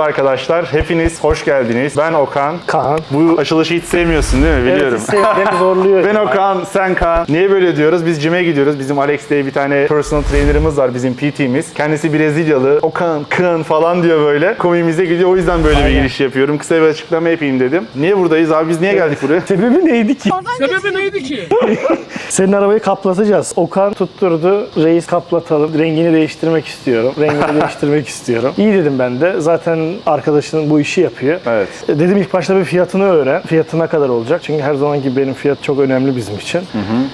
Merhaba arkadaşlar, hepiniz hoş geldiniz. Ben Okan. Kaan. Bu açılışı hiç sevmiyorsun değil mi? Biliyorum. Evet, beni zorluyor. Ben Okan, sen Kaan. Niye böyle diyoruz? Biz cime gidiyoruz. Bizim Alex diye bir tane personal trainer'ımız var, bizim PT'miz. Kendisi Brezilyalı. Okan, Kın falan diyor böyle. Komiğimize gidiyor. O yüzden böyle bir Aynen. giriş yapıyorum. Kısa bir açıklama yapayım dedim. Niye buradayız abi? Biz niye geldik buraya? Sebebi neydi ki? Sebebi neydi ki? Senin arabayı kaplatacağız. Okan tutturdu. Reis kaplatalım. Rengini değiştirmek istiyorum. Rengini değiştirmek istiyorum. İyi dedim ben de. Zaten arkadaşının bu işi yapıyor. Evet. E, Dedim ilk başta bir fiyatını öğren. Fiyatı ne kadar olacak? Çünkü her zaman gibi benim fiyat çok önemli bizim için.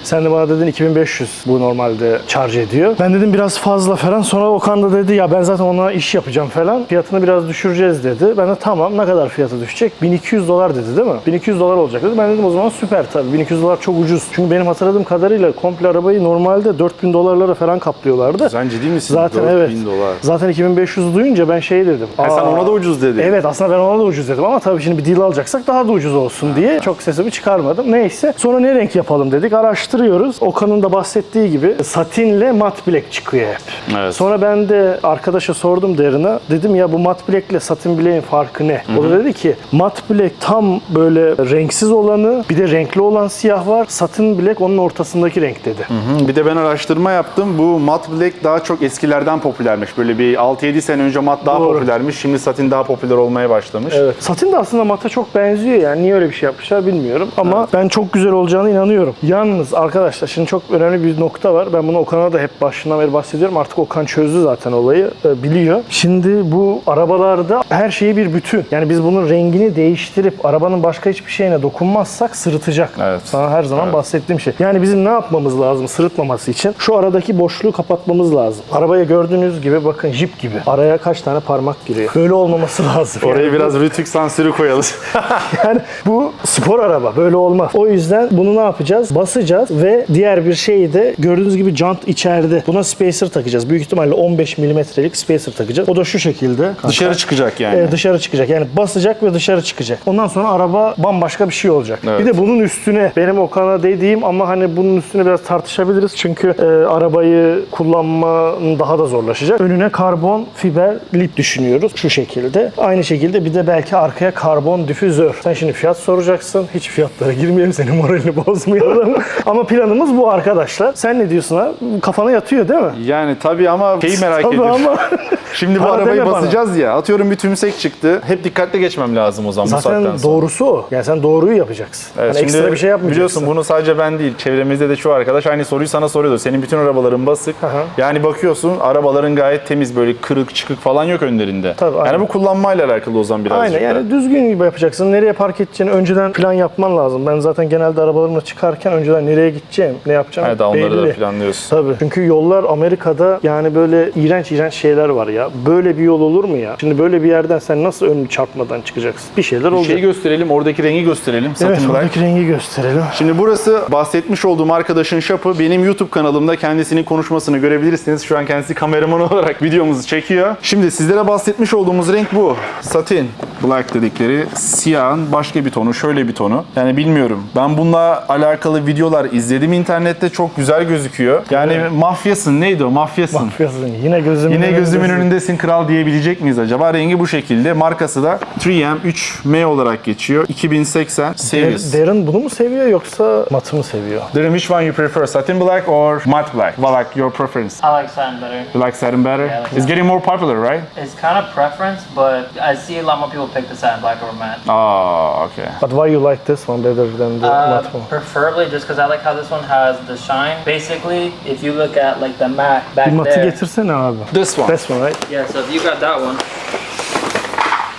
Sen de bana dedin 2500 bu normalde charge ediyor. Ben dedim biraz fazla falan. Sonra Okan da dedi ya ben zaten ona iş yapacağım falan. Fiyatını biraz düşüreceğiz dedi. Ben de tamam ne kadar fiyatı düşecek? 1200 dolar dedi değil mi? 1200 dolar olacak dedi. Ben dedim o zaman süper tabii. 1200 dolar çok ucuz. Çünkü benim hatırladığım kadarıyla komple arabayı normalde 4000 dolarlara falan kaplıyorlardı. Sen ciddi misin? Zaten 4000 evet. dolar. Zaten 2500 duyunca ben şey dedim. Ha, sen "Aa, da ucuz dedin. Evet aslında ben ona da ucuz dedim ama tabii şimdi bir deal alacaksak daha da ucuz olsun diye çok sesimi çıkarmadım. Neyse sonra ne renk yapalım dedik araştırıyoruz. Okan'ın da bahsettiği gibi satinle mat black çıkıyor hep. Evet. Sonra ben de arkadaşa sordum derine. Dedim ya bu mat black ile satin black'in farkı ne? O da dedi ki mat black tam böyle renksiz olanı bir de renkli olan siyah var. Satin black onun ortasındaki renk dedi. Hı, Bir de ben araştırma yaptım. Bu matte black daha çok eskilerden popülermiş. Böyle bir 6-7 sene önce mat daha Doğru. popülermiş. Şimdi satin daha popüler olmaya başlamış. Evet. Satin de aslında mata çok benziyor yani. Niye öyle bir şey yapmışlar bilmiyorum. Ama ben çok güzel olacağına inanıyorum. Yalnız arkadaşlar şimdi çok önemli bir nokta var. Ben bunu Okan'a da hep başından beri bahsediyorum. Artık Okan çözdü zaten olayı. e, biliyor. Şimdi bu arabalarda her şeyi bir bütün. Yani biz bunun rengini değiştirip arabanın başka hiçbir şeyine dokunmazsak sırıtacak. Evet. Sana her zaman bahsettiğim şey. Yani bizim ne yapmamız lazım sırıtmaması için? Şu aradaki boşluğu kapatmamız lazım. Arabaya gördüğünüz gibi bakın jip gibi. Araya kaç tane parmak giriyor. Böyle olmaması lazım. Oraya Yani biraz rütük sansürü koyalım. yani bu spor araba böyle olmaz. O yüzden bunu ne yapacağız? Basacağız ve diğer bir şeyi de gördüğünüz gibi jant içeride. Buna spacer takacağız. Büyük ihtimalle 15 milimetrelik spacer takacağız. O da şu şekilde. Dışarı çıkacak yani. Ee, dışarı çıkacak. Yani basacak ve dışarı çıkacak. Ondan sonra araba bambaşka bir şey olacak. Evet. Bir de bunun üstüne benim Okan'a dediğim ama hani bunun üstüne biraz tartışabiliriz. Çünkü e, arabayı kullanmanın daha da zorlaşacak. Önüne karbon fiber lip düşünüyoruz şu şekilde. Aynı şekilde bir de belki arkaya karbon difüzör. Sen şimdi fiyat soracaksın. Hiç fiyatlara girmeyelim senin moralini bozmayalım. ama planımız bu arkadaşlar. Sen ne diyorsun ha? Kafana yatıyor değil mi? Yani tabii ama şeyi merak Tabii ediyorum. ama Şimdi bu Para arabayı deme bana. basacağız ya. Atıyorum bir tümsek çıktı. Hep dikkatli geçmem lazım o zaman bu saatten zaten sonra. doğrusu o. Yani sen doğruyu yapacaksın. Evet, yani ekstra bir şey yapmayacaksın. Biliyorsun bunu sadece ben değil, çevremizde de çoğu arkadaş aynı soruyu sana soruyordu. Senin bütün arabaların basık. Aha. Yani bakıyorsun arabaların gayet temiz böyle kırık çıkık falan yok önlerinde. Tabii, aynen. yani bu kullanmayla alakalı o zaman birazcık Aynen da. yani düzgün gibi yapacaksın. Nereye park edeceğini önceden plan yapman lazım. Ben zaten genelde arabalarımla çıkarken önceden nereye gideceğim, ne yapacağım Evet, onları belli. da planlıyorsun. Tabii. Çünkü yollar Amerika'da yani böyle iğrenç iğrenç şeyler var ya. Böyle bir yol olur mu ya? Şimdi böyle bir yerden sen nasıl önünü çarpmadan çıkacaksın? Bir şeyler Bir olacak. şeyi gösterelim, oradaki rengi gösterelim. evet, Satin Black. oradaki rengi gösterelim. Şimdi burası bahsetmiş olduğum arkadaşın şapı. Benim YouTube kanalımda kendisinin konuşmasını görebilirsiniz. Şu an kendisi kameraman olarak videomuzu çekiyor. Şimdi sizlere bahsetmiş olduğumuz renk bu. Satin black dedikleri siyahın başka bir tonu, şöyle bir tonu. Yani bilmiyorum. Ben bununla alakalı videolar izledim internette. Çok güzel gözüküyor. Yani mafyasın. Neydi o? Mafyasın. Mafyasın. Yine gözümün Yine gözümün önündesin. önündesin kral diyebilecek miyiz acaba? Rengi bu şekilde. Markası da 3M 3M olarak geçiyor. 2080 series. Der- Darren bunu mu seviyor yoksa matı mı seviyor? Darren, which one you prefer, satin black or matte black? Well, like your preference. I like satin better. You like satin better? Yeah, like it's getting more popular, right? It's kind of preference, but I see a lot more people pick the satin black over matte. Oh, okay. But why you like this one better than the Uh, matte one? preferably just because I like how this one has the shine. Basically, if you look at like the matte back Bir matı there. getirsene abi. This one. This one right? Yeah, so if you got that one,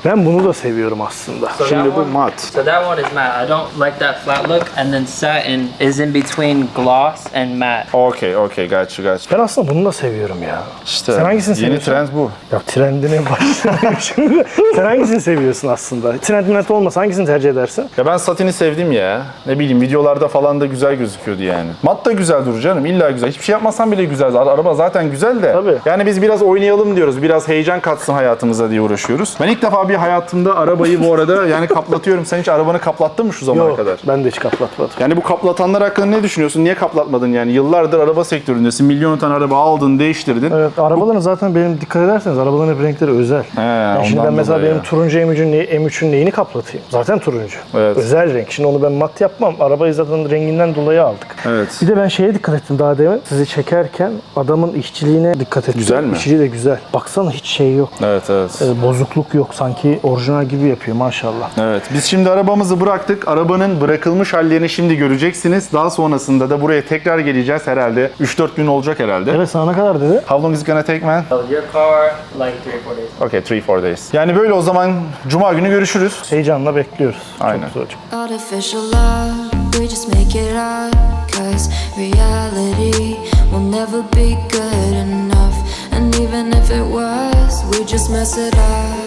Ben bunu da seviyorum aslında. so Şimdi bu one, mat. so that one is matte. I don't like that flat look. And then satin is in between gloss and matte. Okay, okay, got you, got you. Ben aslında bunu da seviyorum ya. İşte Sen hangisini yeni seviyorsun? trend bu. Ya trendine başlayayım şimdi. Sen hangisini seviyorsun aslında? Trend minnet olmasa hangisini tercih edersin? Ya ben satini sevdim ya. Ne bileyim videolarda falan da güzel gözüküyordu yani. Mat da güzel durur canım. illa güzel. Hiçbir şey yapmasan bile güzel. Araba zaten güzel de. Tabii. Yani biz biraz oynayalım diyoruz. Biraz heyecan katsın hayatımıza diye uğraşıyoruz. Ben ilk defa bir hayatımda arabayı bu arada yani kaplatıyorum. Sen hiç arabanı kaplattın mı şu zamana Yok, kadar? ben de hiç kaplatmadım. Yani bu kaplatanlar hakkında ne düşünüyorsun? Niye kaplatmadın yani? Yıllardır araba sektöründesin. Milyon tane araba aldın, değiştirdin. Evet, arabaların zaten benim dikkat ederseniz arabaların hep renkleri özel. yani şimdi ondan ben mesela dolayı benim ya. turuncu M3'ün, neyi- M3'ün neyini kaplatayım? Zaten turuncu. Evet. Özel renk. Şimdi onu ben mat yapmam. Arabayı zaten renginden dolayı aldık. Evet. Bir de ben şeye dikkat ettim daha demin. Sizi çekerken adamın işçiliğine dikkat ettim. Güzel mi? İşçiliği de güzel. Baksana hiç şey yok. Evet, evet. Ee, bozukluk yok. Sanki orijinal gibi yapıyor maşallah. Evet. Biz şimdi arabamızı bıraktık. Arabanın bırakılmış hallerini şimdi göreceksiniz. Daha sonrasında da buraya tekrar geleceğiz herhalde. 3-4 gün olacak herhalde. Evet sana ne kadar dedi? How long is it gonna take man? Your car, like three or four days. Okay, 3-4 days. Yani böyle o zaman Cuma günü görüşürüz. Heyecanla bekliyoruz. Aynen. Çok güzel olacak. Artificial love, we just make it up. Cause reality will never be good enough. And even if it was, we just mess it up.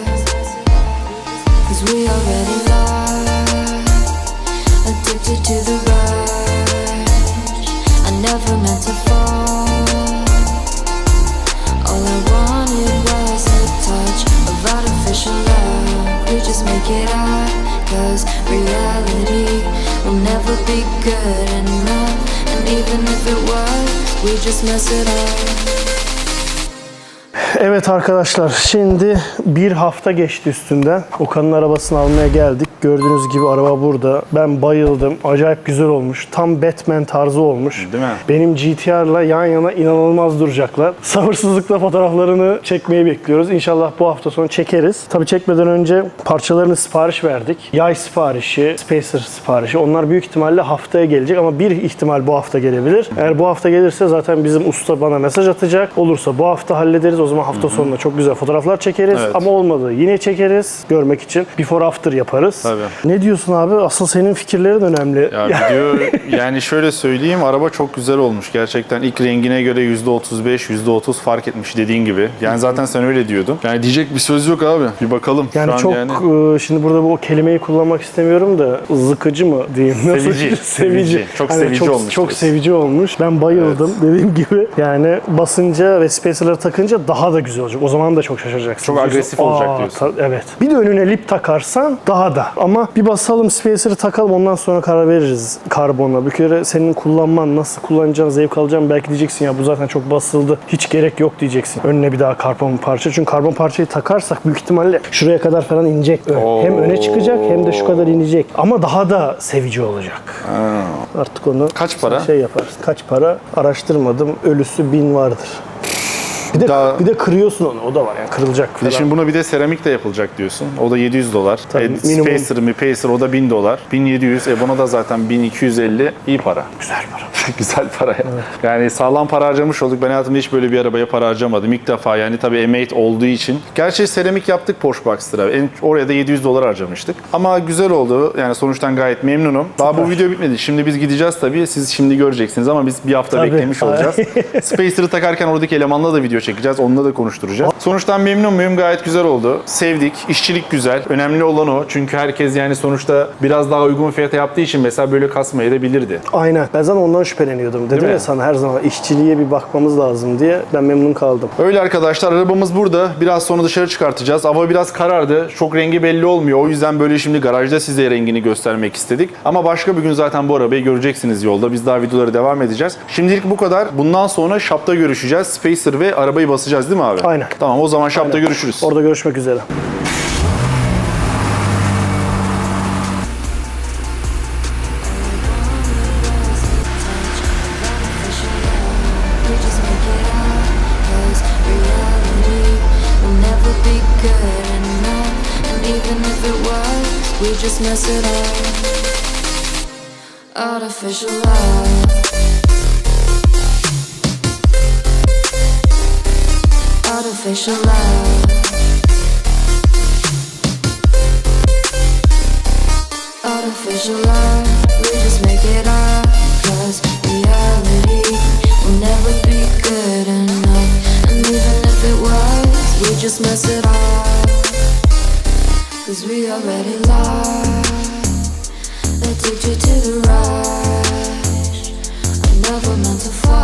Cause we already lost, addicted to the rush. I never meant to fall. All I wanted was a touch of artificial love. We just make it up, cause reality will never be good enough. And even if it was, we just mess it up. Evet arkadaşlar şimdi bir hafta geçti üstünden. Okan'ın arabasını almaya geldik. Gördüğünüz gibi araba burada. Ben bayıldım. Acayip güzel olmuş. Tam Batman tarzı olmuş. Değil mi? Benim GTR'la yan yana inanılmaz duracaklar. Sabırsızlıkla fotoğraflarını çekmeyi bekliyoruz. İnşallah bu hafta sonu çekeriz. Tabii çekmeden önce parçalarını sipariş verdik. Yay siparişi, Spacer siparişi. Onlar büyük ihtimalle haftaya gelecek ama bir ihtimal bu hafta gelebilir. Eğer bu hafta gelirse zaten bizim usta bana mesaj atacak. Olursa bu hafta hallederiz. O zaman hafta sonunda çok güzel fotoğraflar çekeriz. Evet. Ama olmadı yine çekeriz. Görmek için before after yaparız. Tabii. Ne diyorsun abi? Asıl senin fikirlerin önemli. Ya video yani şöyle söyleyeyim araba çok güzel olmuş gerçekten ilk rengine göre %35 %30 fark etmiş dediğin gibi. Yani zaten sen öyle diyordun. Yani diyecek bir söz yok abi. Bir bakalım. Yani an çok yani e, şimdi burada bu kelimeyi kullanmak istemiyorum da zıkıcı mı diyeyim? Nasıl? Sevici, sevici. Çok sevici çok, olmuş Çok diyorsun. sevici olmuş. Ben bayıldım dediğim gibi. Yani basınca ve spacer'ları takınca daha da güzel olacak. O zaman da çok şaşıracaksın. Çok Diyorsun, agresif olacak "Aa, diyorsun." ta- evet. Bir de önüne lip takarsan daha da. Ama bir basalım spacer'ı takalım ondan sonra karar veririz karbonla. Bir kere senin kullanman, nasıl kullanacağın, zevk alacağın belki diyeceksin ya bu zaten çok basıldı. Hiç gerek yok diyeceksin. Önüne bir daha karbon parça. Çünkü karbon parçayı takarsak büyük ihtimalle şuraya kadar falan inecek. ön. Hem öne çıkacak hem de şu kadar inecek. Ama daha da sevici olacak. Artık onu Kaç para? şey yaparız. Kaç para? Araştırmadım. Ölüsü bin vardır. Bir de, Daha- bir de kırıyorsun onu. O da var yani kırılacak falan. şimdi buna bir de seramik de yapılacak diyorsun. O da 700 dolar. Tabii, E, minimum. Spacer mi Pacer o da 1000 dolar. 1700. E buna da zaten 1250. İyi para. Güzel para. Güzel para ya. Yani sağlam para harcamış olduk. Ben hayatımda hiç böyle bir arabaya para harcamadım. İlk defa yani tabii M8 olduğu için. Gerçi seramik yaptık Porsche Boxster'a. En, oraya da 700 dolar harcamıştık. Ama güzel oldu. Yani sonuçtan gayet memnunum. Daha bu video bitmedi. Şimdi biz gideceğiz tabii. Siz şimdi göreceksiniz ama biz bir hafta Tabii. beklemiş olacağız. Spacer'ı takarken oradaki elemanla da video çekeceğiz. Onunla da konuşturacağız. Sonuçtan memnun muyum? Gayet güzel oldu. Sevdik. İşçilik güzel. Önemli olan o. Çünkü herkes yani sonuçta biraz daha uygun fiyata yaptığı için mesela böyle kasmayı da bilirdi. Aynen. Ben zaten ondan şüpheleniyordum. Dedim ya sana her zaman işçiliğe bir bakmamız lazım diye. Ben memnun kaldım. Öyle arkadaşlar arabamız burada. Biraz sonra dışarı çıkartacağız. Hava biraz karardı. Çok rengi belli olmuyor. O yüzden böyle şimdi garajda size rengini göstermek istedik. Ama başka bir gün zaten bu arabayı göreceksiniz yolda. Biz daha videoları devam edeceğiz. Şimdilik bu kadar. Bundan sonra shop'ta görüşeceğiz. Spacer ve arabayı basacağız değil mi abi? Aynen. Tamam o zaman shop'ta görüşürüz. Orada görüşmek üzere. Mess it up. Artificial love. Artificial love. Artificial love, we just make it up. Cause reality will never be good enough. And even if it was, we just mess it up. Cause we already lost. Addicted to the rush. I never meant to.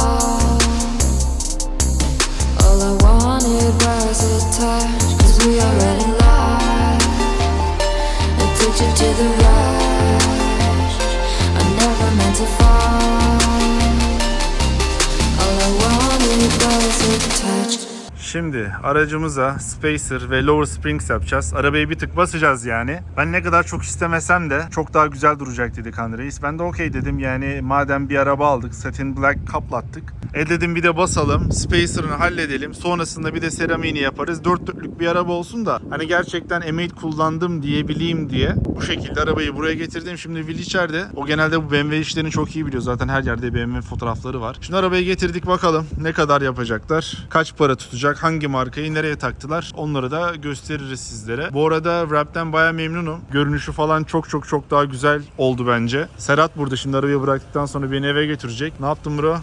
Şimdi aracımıza Spacer ve Lower Springs yapacağız. Arabayı bir tık basacağız yani. Ben ne kadar çok istemesem de çok daha güzel duracak dedi Kan. Ben de okey dedim yani madem bir araba aldık Satin Black kaplattık. E dedim bir de basalım. Spacer'ını halledelim. Sonrasında bir de seramiğini yaparız. Dört dörtlük bir araba olsun da hani gerçekten M8 kullandım diyebileyim diye bu şekilde arabayı buraya getirdim. Şimdi Will içeride. O genelde bu BMW işlerini çok iyi biliyor. Zaten her yerde BMW fotoğrafları var. Şimdi arabayı getirdik bakalım ne kadar yapacaklar. Kaç para tutacak? Hangi markayı nereye taktılar? Onları da gösteririz sizlere. Bu arada Wrap'ten baya memnunum. Görünüşü falan çok çok çok daha güzel oldu bence. Serhat burada şimdi arabayı bıraktıktan sonra beni eve götürecek. Ne yaptın bro?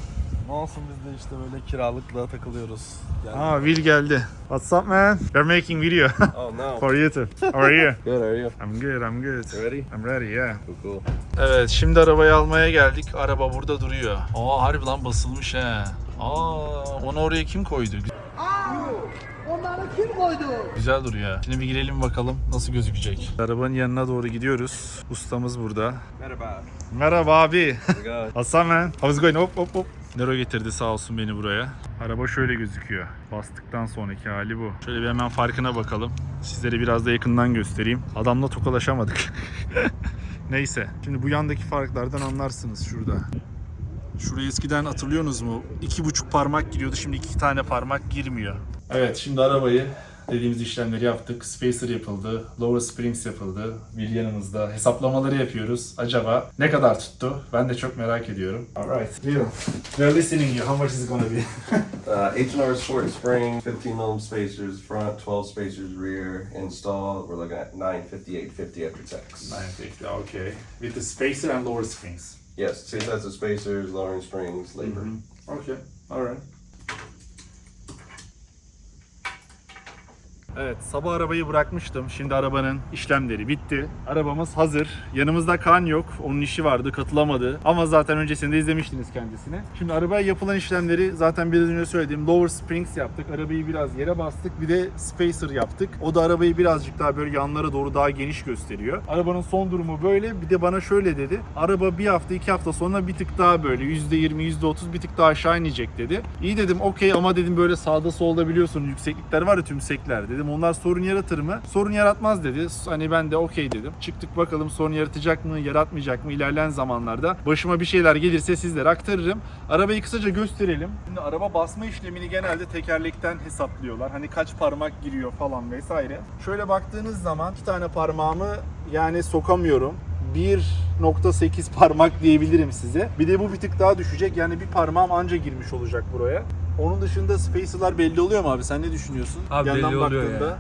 Ne olsun biz de işte böyle kiralıkla takılıyoruz. Yani, Aa Will geldi. What's up man? We're making video oh no. for YouTube. How are you? Good, how are you? I'm good, I'm good. You ready? I'm ready, yeah. Cool, cool. Evet, şimdi arabayı almaya geldik. Araba burada duruyor. Aa harbi lan basılmış he. Aa onu oraya kim koydu? Onları kim koydu? Güzel duruyor. Şimdi bir girelim bakalım nasıl gözükecek. Arabanın yanına doğru gidiyoruz. Ustamız burada. Merhaba. Merhaba abi. Hasan man. How's going? Hop hop hop. Nero getirdi sağ olsun beni buraya. Araba şöyle gözüküyor. Bastıktan sonraki hali bu. Şöyle bir hemen farkına bakalım. Sizlere biraz da yakından göstereyim. Adamla tokalaşamadık. Neyse. Şimdi bu yandaki farklardan anlarsınız şurada. Şuraya eskiden hatırlıyorsunuz mu? İki buçuk parmak giriyordu. Şimdi iki tane parmak girmiyor. Evet şimdi arabayı dediğimiz işlemleri yaptık. Spacer yapıldı. Lower Springs yapıldı. Bir yanımızda hesaplamaları yapıyoruz. Acaba ne kadar tuttu? Ben de çok merak ediyorum. Alright. Deal. We're listening you. How much is it gonna be? Uh, H&R Sport Spring, 15 ohm spacers front, 12 spacers rear. Install, we're looking at 958.50 after tax. 950. Okay. With the spacer and lower springs. Yes, two sets of spacers, lowering springs, labor. Okay. Alright. Evet, sabah arabayı bırakmıştım. Şimdi arabanın işlemleri bitti. Arabamız hazır. Yanımızda kan yok. Onun işi vardı, katılamadı. Ama zaten öncesinde izlemiştiniz kendisini. Şimdi arabaya yapılan işlemleri zaten biraz önce söylediğim lower springs yaptık. Arabayı biraz yere bastık. Bir de spacer yaptık. O da arabayı birazcık daha böyle yanlara doğru daha geniş gösteriyor. Arabanın son durumu böyle. Bir de bana şöyle dedi. Araba bir hafta iki hafta sonra bir tık daha böyle %20 %30 bir tık daha aşağı inecek dedi. İyi dedim okey ama dedim böyle sağda solda biliyorsun yükseklikler var ya tümsekler dedim. Onlar sorun yaratır mı? Sorun yaratmaz dedi. Hani ben de okey dedim. Çıktık bakalım sorun yaratacak mı yaratmayacak mı ilerleyen zamanlarda. Başıma bir şeyler gelirse sizlere aktarırım. Arabayı kısaca gösterelim. Şimdi araba basma işlemini genelde tekerlekten hesaplıyorlar. Hani kaç parmak giriyor falan vesaire. Şöyle baktığınız zaman iki tane parmağımı yani sokamıyorum. 1.8 parmak diyebilirim size. Bir de bu bir tık daha düşecek. Yani bir parmağım anca girmiş olacak buraya. Onun dışında spacer'lar belli oluyor mu abi? Sen ne düşünüyorsun? Abi Yandan belli oluyor baktığında ya.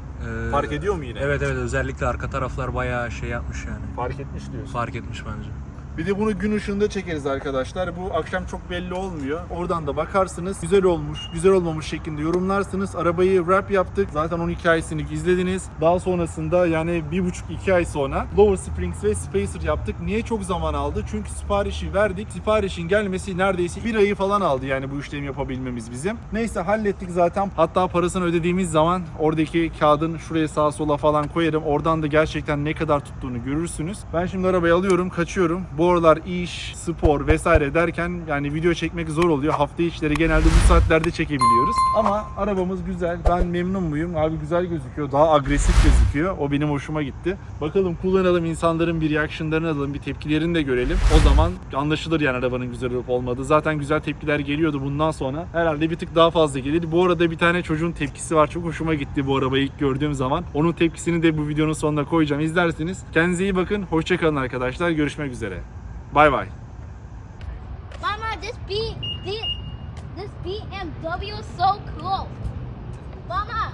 Ee, fark ediyor mu yine? Evet evet özellikle arka taraflar bayağı şey yapmış yani. Fark etmiş diyorsun. Fark etmiş bence. Bir de bunu gün ışığında çekeriz arkadaşlar. Bu akşam çok belli olmuyor. Oradan da bakarsınız. Güzel olmuş, güzel olmamış şeklinde yorumlarsınız. Arabayı wrap yaptık. Zaten onun hikayesini izlediniz. Daha sonrasında yani bir buçuk iki ay sonra Lower Springs ve Spacer yaptık. Niye çok zaman aldı? Çünkü siparişi verdik. Siparişin gelmesi neredeyse bir ayı falan aldı yani bu işlemi yapabilmemiz bizim. Neyse hallettik zaten. Hatta parasını ödediğimiz zaman oradaki kağıdın şuraya sağa sola falan koyarım. Oradan da gerçekten ne kadar tuttuğunu görürsünüz. Ben şimdi arabayı alıyorum, kaçıyorum. Bu aralar iş, spor vesaire derken yani video çekmek zor oluyor. Hafta içleri genelde bu saatlerde çekebiliyoruz. Ama arabamız güzel. Ben memnun muyum? Abi güzel gözüküyor. Daha agresif gözüküyor. O benim hoşuma gitti. Bakalım kullanalım insanların bir reactionlarını alalım, bir tepkilerini de görelim. O zaman anlaşılır yani arabanın güzel olup olmadığı. Zaten güzel tepkiler geliyordu bundan sonra. Herhalde bir tık daha fazla gelir. Bu arada bir tane çocuğun tepkisi var. Çok hoşuma gitti bu arabayı ilk gördüğüm zaman. Onun tepkisini de bu videonun sonuna koyacağım. İzlersiniz. Kendinize iyi bakın. Hoşçakalın arkadaşlar. Görüşmek üzere. Bay bay. Mama, this B, this, this BMW is so cool. Mama.